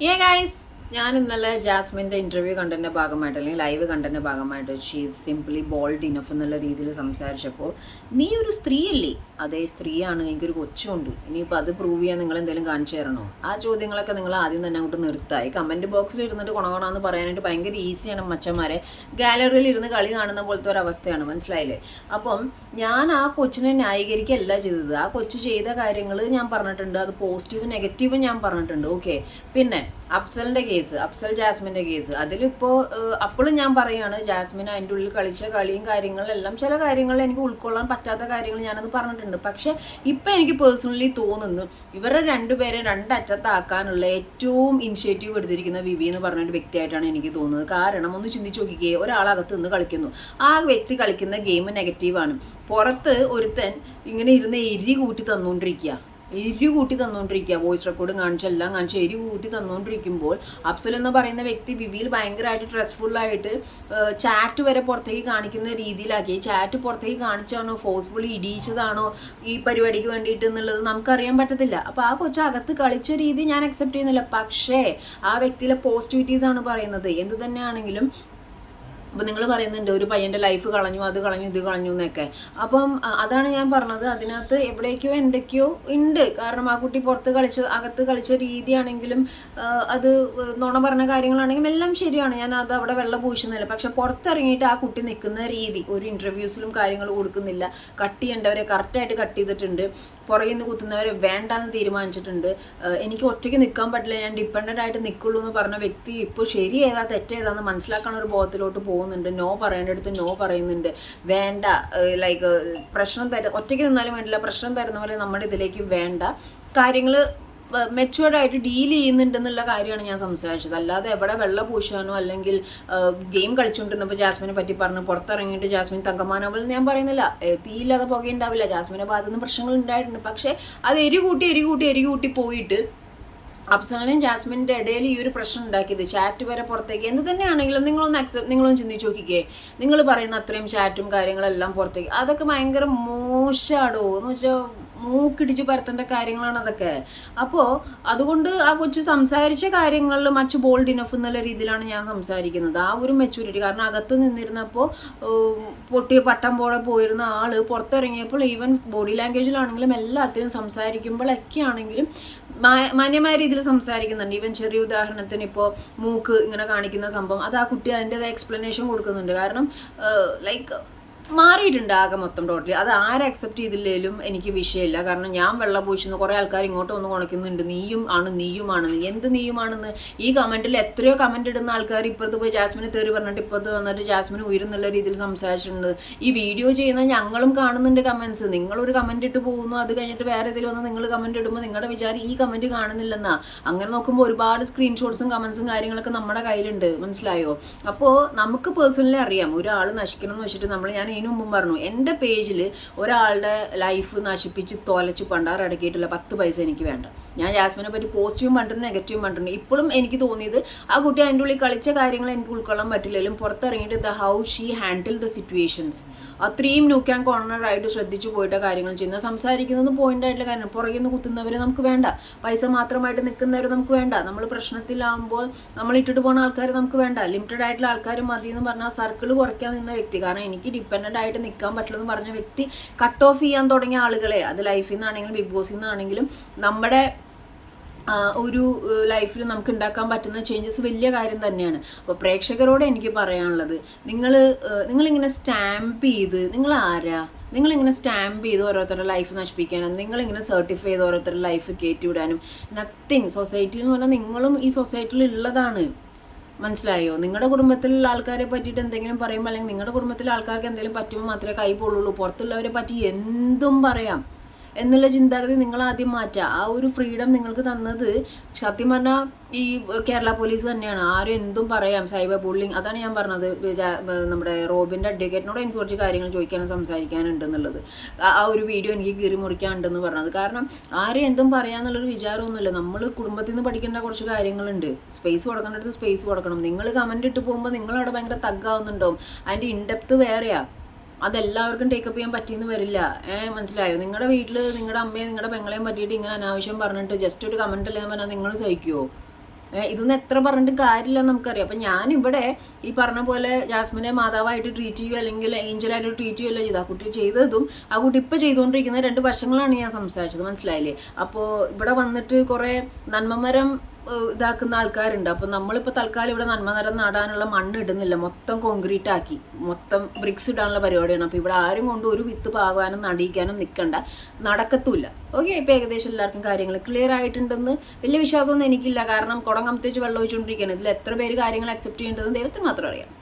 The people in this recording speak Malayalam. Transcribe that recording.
ഏ ഗൈസ് ഞാൻ ഇന്നലെ ജാസ്മിന്റെ ഇന്റർവ്യൂ കണ്ടതിന്റെ ഭാഗമായിട്ട് അല്ലെങ്കിൽ ലൈവ് കണ്ടതിന്റെ ഭാഗമായിട്ട് ഷീ സിംപ്ലി ബോൾഡ് ഇനഫ് എന്നുള്ള രീതിയിൽ സംസാരിച്ചപ്പോൾ നീ ഒരു സ്ത്രീയല്ലേ? അതേ സ്ത്രീയാണ് എനിക്കൊരു കൊച്ചുണ്ട്. ഇനിയിപ്പോൾ അത് പ്രൂവ് ചെയ്യാൻ നിങ്ങൾ എന്തെങ്കിലും കാണിച്ചു തരണോ? ആ ചോദ്യങ്ങളൊക്കെ നിങ്ങൾ ആദ്യം തന്നെ അങ്ങോട്ട് നിർത്തായി കമന്റ് ബോക്സിൽ ഇരുന്നിട്ട് ഗുണഗുണമെന്ന് പറയാനായിട്ട് ഭയങ്കര ഈസിയാണ് മച്ചന്മാരെ ഗാലറിയിൽ ഇരുന്ന് കളി കാണുന്ന പോലത്തെ ഒരു അവസ്ഥയാണ് മനസ്സിലായില്ലേ? അപ്പം ഞാൻ ആ കൊച്ചിനെ ന്യായീകരിക്കുകയല്ല ചെയ്തത്. ആ കൊച്ചു ചെയ്ത കാര്യങ്ങൾ ഞാൻ പറഞ്ഞിട്ടുണ്ട്. അത് പോസിറ്റീവ് നെഗറ്റീവ് ഞാൻ പറഞ്ഞിട്ടുണ്ട്. ഓക്കെ പിന്നെ അഫ്സലിന്റെ കേസ് അഫ്സൽ ജാസ്മിന്റെ കേസ് അതിലിപ്പോൾ അപ്പോഴും ഞാൻ പറയുകയാണ് ജാസ്മിൻ അതിന്റെ ഉള്ളിൽ കളിച്ച കളിയും കാര്യങ്ങളെല്ലാം ചില കാര്യങ്ങൾ എനിക്ക് ഉൾക്കൊള്ളാൻ പറ്റാത്ത കാര്യങ്ങൾ ഞാനത് പറഞ്ഞിട്ടുണ്ട്. പക്ഷേ ഇപ്പം എനിക്ക് പേഴ്സണലി തോന്നുന്നു ഇവരുടെ രണ്ടുപേരെ രണ്ടറ്റത്താക്കാനുള്ള ഏറ്റവും ഇനിഷ്യേറ്റീവ് എടുത്തിരിക്കുന്ന വിവി എന്ന് പറഞ്ഞൊരു വ്യക്തിയായിട്ടാണ് എനിക്ക് തോന്നുന്നത്. കാരണം ഒന്ന് ചിന്തിച്ചു നോക്കിക്കേ ഒരാളകത്ത് നിന്ന് കളിക്കുന്നു. ആ വ്യക്തി കളിക്കുന്ന ഗെയിം നെഗറ്റീവാണ് പുറത്ത് ഒരുത്തൻ ഇങ്ങനെ ഇരുന്ന് എരി കൂട്ടി തന്നുകൊണ്ടിരിക്കുക എരി കൂട്ടി തന്നുകൊണ്ടിരിക്കുക വോയിസ് റെക്കോർഡും കാണിച്ചു എല്ലാം കാണിച്ച് എരി കൂട്ടി തന്നുകൊണ്ടിരിക്കുമ്പോൾ അഫ്സൽ എന്ന് പറയുന്ന വ്യക്തി വിവിയിൽ ഭയങ്കരമായിട്ട് സ്ട്രെസ്ഫുള്ളായിട്ട് ചാറ്റ് വരെ പുറത്തേക്ക് കാണിക്കുന്ന രീതിയിലാക്കി. ചാറ്റ് പുറത്തേക്ക് കാണിച്ചാണോ ഫോഴ്സ്ഫുള്ളി ഇടിയിച്ചതാണോ ഈ പരിപാടിക്ക് വേണ്ടിയിട്ട് എന്നുള്ളത് നമുക്കറിയാൻ പറ്റത്തില്ല. അപ്പോൾ ആ കൊച്ചു അകത്ത് കളിച്ച രീതി ഞാൻ അക്സെപ്റ്റ് ചെയ്യുന്നില്ല. പക്ഷേ ആ വ്യക്തിയിലെ പോസിറ്റിവിറ്റീസ് ആണ് പറയുന്നത്. എന്ത് തന്നെയാണെങ്കിലും അപ്പോൾ നിങ്ങൾ പറയുന്നുണ്ട് ഒരു പയ്യന്റെ ലൈഫ് കളഞ്ഞു അത് കളഞ്ഞു ഇത് കളഞ്ഞു എന്നൊക്കെ. അപ്പം അതാണ് ഞാൻ പറഞ്ഞത്. അതിനകത്ത് എവിടേക്കോ എന്തൊക്കെയോ ഉണ്ട്. കാരണം ആ കുട്ടി പുറത്ത് കളിച്ച അകത്ത് കളിച്ച രീതിയാണെങ്കിലും അത് നുണ പറഞ്ഞ കാര്യങ്ങളാണെങ്കിലും എല്ലാം ശരിയാണ്. ഞാൻ അത് അവിടെ വെള്ളം പൂശുന്നില്ല പക്ഷെ പുറത്തിറങ്ങിയിട്ട് ആ കുട്ടി നിൽക്കുന്ന രീതി ഒരു ഇന്റർവ്യൂസിലും കാര്യങ്ങൾ കൊടുക്കുന്നില്ല. കട്ട് ചെയ്യേണ്ടവരെ കറക്റ്റായിട്ട് കട്ട് ചെയ്തിട്ടുണ്ട്. പുറകിൽ നിന്ന് കുത്തുന്നവരെ വേണ്ടാന്ന് തീരുമാനിച്ചിട്ടുണ്ട്. എനിക്ക് ഒറ്റയ്ക്ക് നിൽക്കാൻ പറ്റില്ല. ഞാൻ ഡിപ്പെൻഡന്റ് ആയിട്ട് നിൽക്കുള്ളൂ എന്ന് പറഞ്ഞ വ്യക്തി ഇപ്പോൾ ശരി ഏതാ തെറ്റേതാന്ന് മനസ്സിലാക്കാൻ ഒരു ബോധത്തിലോട്ട് പോകുന്നുണ്ട് നോ പറയേണ്ടടുത്ത് നോ പറയുന്നുണ്ട്. വേണ്ട ലൈക്ക് പ്രശ്നം തര ഒറ്റയ്ക്ക് നിന്നാലും വേണ്ടില്ല പ്രശ്നം തരുന്ന പോലെ നമ്മുടെ ഇതിലേക്ക് വേണ്ട. കാര്യങ്ങൾ മെച്ചുവേർഡായിട്ട് ഡീൽ ചെയ്യുന്നുണ്ടെന്നുള്ള കാര്യമാണ് ഞാൻ സംസാരിച്ചത്. അല്ലാതെ എവിടെ വെള്ള പൂശാനോ അല്ലെങ്കിൽ ഗെയിം കളിച്ചുകൊണ്ടിരുന്നപ്പോൾ ജാസ്മിനെ പറ്റി പറഞ്ഞു പുറത്തിറങ്ങിയിട്ട് ജാസ്മിൻ തങ്കമാനോബൽ ഞാൻ പറയുന്നില്ല. തീയില്ലാതെ പുകയുണ്ടാവില്ല. ജാസ്മിനെ ബാധിക്കുന്ന പ്രശ്നങ്ങൾ ഉണ്ടായിട്ടുണ്ട്. പക്ഷേ അത് എരി കൂട്ടി എരി കൂട്ടി എരി കൂട്ടി പോയിട്ട് അഫ്സാനും ജാസ്മിന്റെ ഇടയിൽ ഈ ഒരു പ്രശ്നം ഉണ്ടാക്കിയത് ചാറ്റ് വരെ പുറത്തേക്ക്. എന്ത് തന്നെയാണെങ്കിലും നിങ്ങളൊന്ന് അക്സെപ്റ്റ് നിങ്ങളൊന്ന് ചിന്തിച്ച് നോക്കിക്കേ. നിങ്ങൾ പറയുന്ന അത്രയും ചാറ്റും കാര്യങ്ങളെല്ലാം പുറത്തേക്ക്. അതൊക്കെ ഭയങ്കര മോശമാടോ എന്ന് വെച്ചാൽ മൂക്കിടിച്ച് പരത്തേണ്ട കാര്യങ്ങളാണ് അതൊക്കെ. അപ്പോൾ അതുകൊണ്ട് ആ കൊച്ചു സംസാരിച്ച കാര്യങ്ങളിൽ മച്ച് ബോൾഡ് ഇനഫ് എന്നുള്ള രീതിയിലാണ് ഞാൻ സംസാരിക്കുന്നത്. ആ ഒരു മെച്ചൂരിറ്റി കാരണം അകത്ത് നിന്നിരുന്നപ്പോൾ പൊട്ടിയ പട്ടം പോലെ പോയിരുന്ന ആൾ പുറത്തിറങ്ങിയപ്പോൾ ഈവൻ ബോഡി ലാംഗ്വേജിലാണെങ്കിലും എല്ലാത്തിനും സംസാരിക്കുമ്പോഴൊക്കെ ആണെങ്കിലും മാന്യമായ രീതിയിൽ സംസാരിക്കുന്നുണ്ട്. ഈവൻ ചെറിയ ഉദാഹരണത്തിന് ഇപ്പോൾ മൂക്ക് ഇങ്ങനെ കാണിക്കുന്ന സംഭവം അത് ആ കുട്ടി അതിന്റെതായ എക്സ്പ്ലനേഷൻ കൊടുക്കുന്നുണ്ട്. കാരണം ലൈക്ക് മാറിയിട്ടുണ്ട് ആകെ മൊത്തം ടോട്ടലി അത് ആരെ അക്സെപ്റ്റ് ചെയ്തില്ലേലും എനിക്ക് വിഷയമില്ല. കാരണം ഞാൻ വെള്ളം പൂശുന്നു കുറേ ആൾക്കാർ ഇങ്ങോട്ട് വന്ന് കുണയ്ക്കുന്നുണ്ട്. നീയും ആണ് നീയുമാണെന്ന്. എന്ത് നീയുമാണെന്ന്? ഈ കമന്റിൽ എത്രയോ കമന്റ് ഇടുന്ന ആൾക്കാർ ഇപ്പുറത്ത് പോയി ജാസ്മിന് തേറി പറഞ്ഞിട്ട് ഇപ്പുറത്ത് വന്നിട്ട് ജാസ്മിന് ഉയരുന്നുള്ള രീതിയിൽ സംസാരിച്ചിട്ടുണ്ട്. ഈ വീഡിയോ ചെയ്യുന്ന ഞങ്ങളും കാണുന്നുണ്ട് കമൻസ് നിങ്ങളൊരു കമന്റ് ഇട്ട് പോകുന്നു അത് കഴിഞ്ഞിട്ട് വേറെ ഇതിൽ വന്ന് നിങ്ങൾ കമന്റ് ഇടുമ്പോൾ നിങ്ങളുടെ വിചാരം ഈ കമന്റ് കാണുന്നില്ലെന്നാ. അങ്ങനെ നോക്കുമ്പോൾ ഒരുപാട് സ്ക്രീൻഷോട്ട്സും കമൻസും കാര്യങ്ങളൊക്കെ നമ്മുടെ കയ്യിലുണ്ട്. മനസ്സിലായോ? അപ്പോൾ നമുക്ക് പേഴ്സണലി അറിയാം. ഒരാൾ നശിക്കണം എന്ന് വെച്ചിട്ട് നമ്മൾ ഞാൻ ഇതിനു മുമ്പും പറഞ്ഞു എന്റെ പേജിൽ ഒരാളുടെ ലൈഫ് നശിപ്പിച്ച് തൊലച്ച് പണ്ടാറടക്കിയിട്ടുള്ള പത്ത് പൈസ എനിക്ക് വേണ്ട. ഞാൻ ജാസ്മിനെ പറ്റി പോസിറ്റീവും കണ്ടിട്ടുണ്ട് നെഗറ്റീവും കണ്ടിട്ടുണ്ട് ഇപ്പോഴും എനിക്ക് തോന്നിയത് ആ കുട്ടി അതിന്റെ ഉള്ളിൽ കളിച്ച കാര്യങ്ങൾ എനിക്ക് ഉൾക്കൊള്ളാൻ പറ്റില്ലെങ്കിലും പുറത്തിറങ്ങിയിട്ട് the how she handle the situations അത്രയും ന്യൂക്ക് ആൻഡ് കോർണറായിട്ട് ശ്രദ്ധിച്ചു പോയിട്ട് കാര്യങ്ങൾ ചെയ്യുന്ന സംസാരിക്കുന്നത് പോയിന്റ് ആയിട്ടുള്ള കാര്യം പുറകിൽ നിന്ന് കുത്തുന്നവരെ നമുക്ക് വേണ്ട. പൈസ മാത്രമായിട്ട് നിൽക്കുന്നവർ നമുക്ക് വേണ്ട. നമ്മൾ പ്രശ്നത്തിലാവുമ്പോൾ നമ്മൾ ഇട്ടിട്ട് പോകുന്ന ആൾക്കാർ നമുക്ക് വേണ്ട. ലിമിറ്റഡ് ആയിട്ടുള്ള ആൾക്കാർ മതി എന്ന് പറഞ്ഞാൽ സർക്കിൾ കുറയ്ക്കാൻ നിന്ന വ്യക്തി. കാരണം എനിക്ക് ഡിപ്പെൻഡന്റ് ആയിട്ട് നിൽക്കാൻ പറ്റില്ലെന്ന് പറഞ്ഞ വ്യക്തി കട്ട് ഓഫ് ചെയ്യാൻ തുടങ്ങിയ ആളുകളെ അത് ലൈഫിൽ നിന്നാണെങ്കിലും ബിഗ് ബോസിൽ നിന്നാണെങ്കിലും നമ്മുടെ ഒരു ലൈഫിൽ നമുക്ക് ഉണ്ടാക്കാൻ പറ്റുന്ന ചേഞ്ചസ് വലിയ കാര്യം തന്നെയാണ്. അപ്പോൾ പ്രേക്ഷകരോട് എനിക്ക് പറയാനുള്ളത് നിങ്ങൾ നിങ്ങളിങ്ങനെ സ്റ്റാമ്പ് ചെയ്ത് നിങ്ങൾ ആരാ നിങ്ങളിങ്ങനെ സ്റ്റാമ്പ് ചെയ്ത് ഓരോരുത്തരുടെ ലൈഫ് നശിപ്പിക്കാനും നിങ്ങളിങ്ങനെ സർട്ടിഫൈ ചെയ്ത് ഓരോരുത്തരുടെ ലൈഫ് കയറ്റിവിടാനും നത്തിങ് സൊസൈറ്റി എന്ന് പറഞ്ഞാൽ നിങ്ങളും ഈ സൊസൈറ്റിയിൽ ഉള്ളതാണ്. മനസ്സിലായോ? നിങ്ങളുടെ കുടുംബത്തിലുള്ള ആൾക്കാരെ പറ്റിയിട്ട് എന്തെങ്കിലും പറയുമ്പോൾ അല്ലെങ്കിൽ നിങ്ങളുടെ കുടുംബത്തിലെ ആൾക്കാർക്ക് എന്തെങ്കിലും പറ്റുമ്പോൾ മാത്രമേ കൈ പൊള്ളുള്ളൂ. പുറത്തുള്ളവരെ പറ്റി എന്തും പറയാം. എന്നുള്ള ചിന്താഗതി നിങ്ങൾ ആദ്യം മാറ്റുക ആ ഒരു ഫ്രീഡം നിങ്ങൾക്ക് തന്നത് സത്യം പറഞ്ഞാൽ ഈ കേരള പോലീസ് തന്നെയാണ്. ആരും എന്തും പറയാം. സൈബർ ബുള്ളിങ് അതാണ് ഞാൻ പറഞ്ഞത്. നമ്മുടെ റോബിന്റെ അഡ്വക്കേറ്റിനോട് എനിക്ക് കുറച്ച് കാര്യങ്ങൾ ചോദിക്കാനും സംസാരിക്കാനുണ്ടെന്നുള്ളത്. ആ ആ ഒരു വീഡിയോ എനിക്ക് കീറി മുറിക്കാനുണ്ടെന്ന് പറഞ്ഞത്. കാരണം ആരും എന്തും പറയാന്നുള്ളൊരു വിചാരമൊന്നുമില്ല. നമ്മൾ കുടുംബത്തിൽ നിന്ന് പഠിക്കേണ്ട കുറച്ച് കാര്യങ്ങളുണ്ട്. സ്പേസ് കൊടുക്കേണ്ടടുത്ത് സ്പേസ് കൊടുക്കണം. നിങ്ങൾ കമന്റ് ഇട്ട് പോകുമ്പോൾ നിങ്ങളവിടെ ഭയങ്കര തഗ്ഗാവുന്നുണ്ടാവും. അതിന്റെ ഇൻഡെപ്ത് വേറെയാ. അതെല്ലാവർക്കും ടേക്കപ്പ് ചെയ്യാൻ പറ്റിയെന്ന് വരില്ല. ഏഹ് മനസ്സിലായോ? നിങ്ങളുടെ വീട്ടിൽ നിങ്ങളുടെ അമ്മയെ നിങ്ങളുടെ പെങ്ങളെയും പറ്റിയിട്ട് ഇങ്ങനെ അനാവശ്യം പറഞ്ഞിട്ട് ജസ്റ്റ് ഒരു കമന്റ് അല്ലേ പറഞ്ഞാൽ നിങ്ങൾ സഹിക്കുമോ ഇതൊന്നും എത്ര പറഞ്ഞിട്ട് കാര്യമില്ല നമുക്കറിയാം. അപ്പം ഞാനിവിടെ ഈ പറഞ്ഞ പോലെ ജാസ്മിനെ മാതാവായിട്ട് ട്രീറ്റ് ചെയ്യുക അല്ലെങ്കിൽ ഏഞ്ചലായിട്ട് ട്രീറ്റ് ചെയ്യുകയല്ല ചെയ്ത് ആ കുട്ടി ചെയ്തതും ആ കുട്ടി ഇപ്പോൾ ചെയ്തുകൊണ്ടിരിക്കുന്ന രണ്ട് വർഷങ്ങളാണ് ഞാൻ സംസാരിച്ചത്. മനസ്സിലായില്ലേ? അപ്പോൾ ഇവിടെ വന്നിട്ട് കുറേ നന്മമരം ഇതാക്കുന്ന ആൾക്കാരുണ്ട്. അപ്പോൾ നമ്മളിപ്പോൾ തൽക്കാലം ഇവിടെ നന്മനിരം നടാനുള്ള മണ്ണ് ഇടുന്നില്ല. മൊത്തം കോൺക്രീറ്റ് ആക്കി. മൊത്തം ബ്രിക്സ് ഇടാനുള്ള പരിപാടിയാണ്. അപ്പോൾ ഇവിടെ ആരും കൊണ്ട് ഒരു വിത്ത് പാകാനും നടിയിക്കാനും നിൽക്കണ്ട നടക്കത്തൂല്ല. ഓക്കെ ഇപ്പോൾ ഏകദേശം എല്ലാവർക്കും കാര്യങ്ങൾ ക്ലിയർ ആയിട്ടുണ്ടെന്ന് വലിയ വിശ്വാസമൊന്നും എനിക്കില്ല. കാരണം കുടം കമത്തിച്ച് വെള്ളം ഒഴിച്ചുകൊണ്ടിരിക്കുകയാണ് ഇതിൽ എത്ര പേര് കാര്യങ്ങൾ അക്സെപ്റ്റ് ചെയ്യേണ്ടതെന്ന് ദൈവത്തിന് മാത്രം അറിയാം.